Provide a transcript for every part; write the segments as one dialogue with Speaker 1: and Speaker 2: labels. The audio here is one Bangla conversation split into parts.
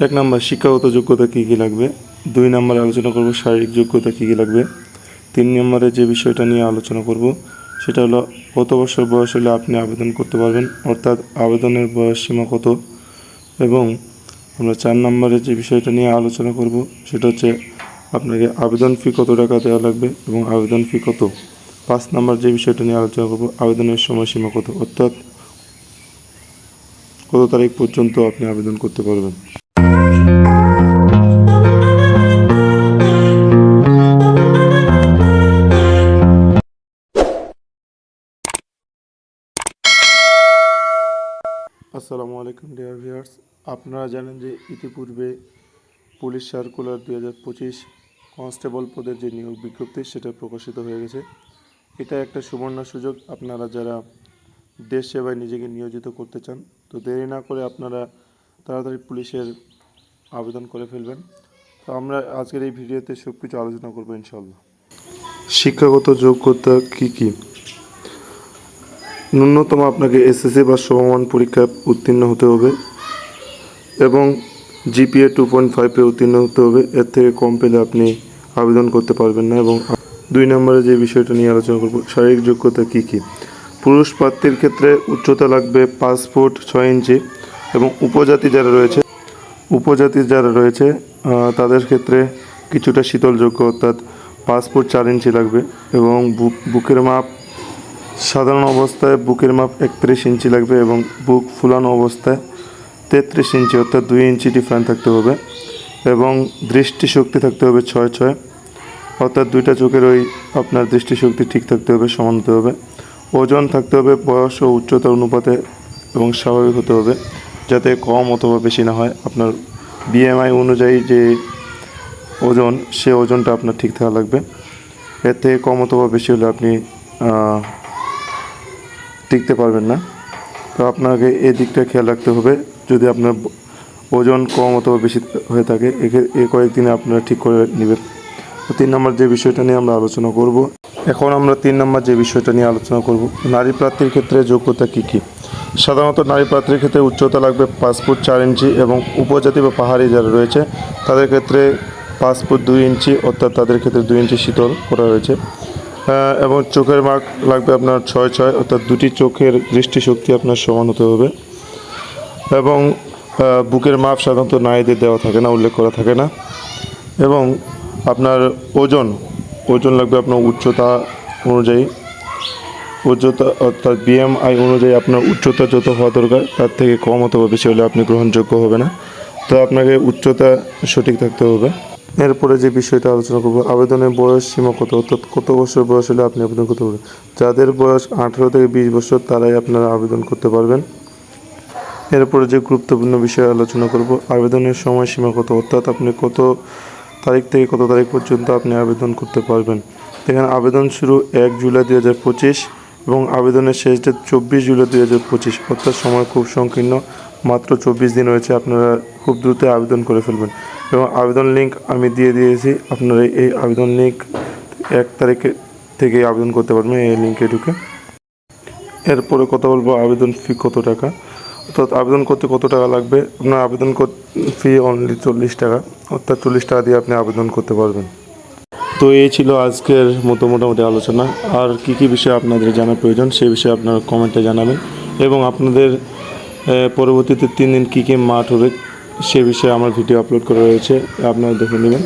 Speaker 1: এক নম্বর শিক্ষাগত যোগ্যতা কী কী লাগবে? দুই নম্বরে, আলোচনা করব শারীরিক যোগ্যতা কী কী লাগবে? তিন নম্বরে যে বিষয়টা নিয়ে আলোচনা করব, সেটা হলো কত বছর বয়স হলে আপনি আবেদন করতে পারবেন, অর্থাৎ আবেদনের বয়স সীমা কত? এবং আমরা চার নম্বরে যে বিষয়টা নিয়ে আলোচনা করব, সেটা হচ্ছে আপনাকে আবেদন ফি কত টাকা দেওয়া লাগবে এবং আবেদন ফি কত? পাঁচ নম্বর যে বিষয়টা নিয়ে আলোচনা করব, আবেদনের সময়সীমা কত? অর্থাৎ কত তারিখ পর্যন্ত আপনি আবেদন করতে পারবেন? আসসালামু আলাইকুম ডিয়ার ভিউয়ার্স আপনারা জানেন যে ইতিপূর্বে পুলিশ সার্কুলার দুই হাজার পঁচিশ কনস্টেবল পদের যে নিয়োগ বিজ্ঞপ্তি, সেটা প্রকাশিত হয়ে গেছে। এটা একটা সুবর্ণ সুযোগ। আপনারা যারা দেশ সেবায় নিজেকে নিয়োজিত করতে চান, তো দেরি না করে আপনারা তাড়াতাড়ি পুলিশের আবেদন করে ফেলবেন। তো আমরা আজকের এই ভিডিওতে সব কিছু আলোচনা করব ইনশাল্লাহ শিক্ষাগত যোগ্যতা কী কী? ন্যূনতম আপনাকে এসএসসি বা সমমান পরীক্ষায় উত্তীর্ণ হতে হবে এবং জিপিএ টু পয়েন্ট ফাইভে উত্তীর্ণ হতে হবে। এর থেকে কম পেলে আপনি আবেদন করতে পারবেন না এবং দুই নম্বরে যে বিষয়টা নিয়ে আলোচনা করব, শারীরিক যোগ্যতা কী কী? পুরুষ প্রার্থীর ক্ষেত্রে উচ্চতা লাগবে পাঁচ ফুট ছয় ইঞ্চি এবং উপজাতি যারা রয়েছে, উপজাতি যারা রয়েছে তাদের ক্ষেত্রে কিছুটা শীতলযোগ্য অর্থাৎ পাঁচ ফুট চার ইঞ্চি লাগবে এবং বুকের মাপ সাধারণ অবস্থায় বুকের মাপ একত্রিশ ইঞ্চি লাগবে এবং বুক ফুলানো অবস্থায় তেত্রিশ ইঞ্চি, অর্থাৎ দুই ইঞ্চি ডিফারেন্ট থাকতে হবে এবং দৃষ্টিশক্তি থাকতে হবে ছয় ছয়, অর্থাৎ দুইটা চোখের ওই আপনার দৃষ্টিশক্তি ঠিক থাকতে হবে, সমান হতে হবে। ওজন থাকতে হবে, বয়স ও উচ্চতা অনুপাতে এবং স্বাভাবিক হতে হবে, যাতে কম অথবা বেশি না হয়। আপনার বিএমআই অনুযায়ী যে ওজন, সে ওজনটা আপনার ঠিক থাকা লাগবে। এর থেকে কম অথবা বেশি হলে আপনি টিকতে পারবেন না। তো আপনাকে এই দিকটা খেয়াল রাখতে হবে। যদি আপনার ওজন কম অথবা বেশি হয়ে থাকে এই কয়েকদিনে আপনারা ঠিক করে নেবেন। তিন নম্বর যে বিষয়টা নিয়ে আমরা আলোচনা করব এখন আমরা তিন নম্বর যে বিষয়টা নিয়ে আলোচনা করব নারী প্রার্থীর ক্ষেত্রে যোগ্যতা কী কী? সাধারণত নারী প্রার্থীর ক্ষেত্রে উচ্চতা লাগবে পাঁচ ফুট চার ইঞ্চি এবং উপজাতি বা পাহাড়ি যারা রয়েছে তাদের ক্ষেত্রে পাঁচ ফুট দুই ইঞ্চি অর্থাৎ তাদের ক্ষেত্রে দুই ইঞ্চি শীতল করা আহ, এবং চোখের মার্ক লাগবে আপনার ছয় ছয়, অর্থাৎ দুটি চোখের দৃষ্টিশক্তি আপনার সমান হতে হবে। এবং বুকের মাপ সাধারণত নারীদের দেওয়া থাকে না, উল্লেখ করা থাকে না। এবং আপনার ওজন ওজন লাগবে আপনার উচ্চতা অনুযায়ী। উচ্চতা, অর্থাৎ বিএমআই অনুযায়ী আপনার উচ্চতা যত হওয়া দরকার, তার থেকে কম অথবা বেশি হলে আপনি গ্রহণযোগ্য হবে না। তো আপনাকে উচ্চতা সঠিক থাকতে হবে। এরপরে যে বিষয়টা আলোচনা করব, আবেদনের বয়স সীমা কত? অর্থাৎ কত বছর বয়স হলে আপনি আবেদন করতে পারবেন? যাদের বয়স আঠেরো থেকে বিশ বছর, তারাই আপনারা আবেদন করতে পারবেন। এরপরে যে গুরুত্বপূর্ণ বিষয়ে আলোচনা করব, আবেদনের সময়সীমা কত? অর্থাৎ আপনি কত তারিখ থেকে কত তারিখ পর্যন্ত আপনি আবেদন করতে পারবেন? এখানে আবেদন শুরু এক জুলাই দুই হাজার পঁচিশ এবং আবেদনের শেষ ডেট চব্বিশ জুলাই দুই হাজার পঁচিশ। অর্থাৎ সময় খুব সংকীর্ণ। মাত্র চব্বিশ দিন রয়েছে আপনারা খুব দ্রুত আবেদন করে ফেলবেন। এবং আবেদন লিঙ্ক আমি দিয়ে দিয়েছি, আপনারা এই আবেদন লিঙ্ক এক তারিখে থেকে আবেদন করতে পারবেন, এই লিঙ্কে ঢুকে। এরপরে কথা বলব আবেদন ফি কত টাকা। অর্থাৎ আবেদন করতে কত টাকা লাগবে? আপনার আবেদন ফি অনলি চল্লিশ টাকা, অর্থাৎ চল্লিশ টাকা দিয়ে আপনি আবেদন করতে পারবেন। তো এই ছিল আজকের মতো মোটামুটি আলোচনা। আর কি কি বিষয়ে আপনাদের জানার প্রয়োজন সেই বিষয়ে আপনারা কমেন্টে জানাবেন। এবং আপনাদের পরবর্তীতে তিন দিন কী কী মাঠ হবে সে বিষয়ে আমার ভিডিও আপলোড করা রয়েছে, আপনারা দেখে নেবেন।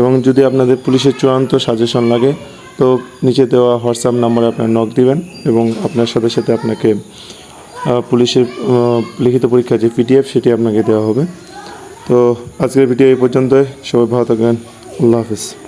Speaker 1: এবং যদি আপনাদের পুলিশের চূড়ান্ত সাজেশন লাগে, তো নিচে দেওয়া হোয়াটসঅ্যাপ নাম্বারে আপনার নক দিবেন এবং আপনার সাথে সাথে আপনাকে পুলিশের লিখিত পরীক্ষা যে পিডিএফ সেটি আপনাকে দেওয়া হবে। তো আজকের ভিডিও এই পর্যন্তই। সবাই ভালো থাকবেন। আল্লাহ হাফিজ।